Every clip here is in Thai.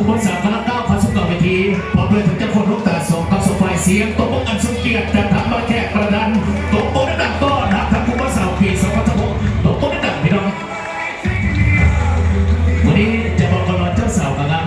สาวกำลังก้าวเข้าสู่กลางเวทีพร้อมด้วยถึงเจ้าคนลูกตาสองกับสฟายเสียงตบอันสุเกียรติแต่ทำมาแค่กระดันตบมือดังๆต้อนรับทางผู้ว่าสาวปีสองพันสิบหกตบมือดังพี่น้องวันนี้จะบอกกันว่าเจ้าสาวกำลัง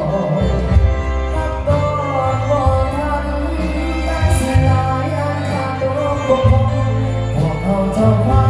น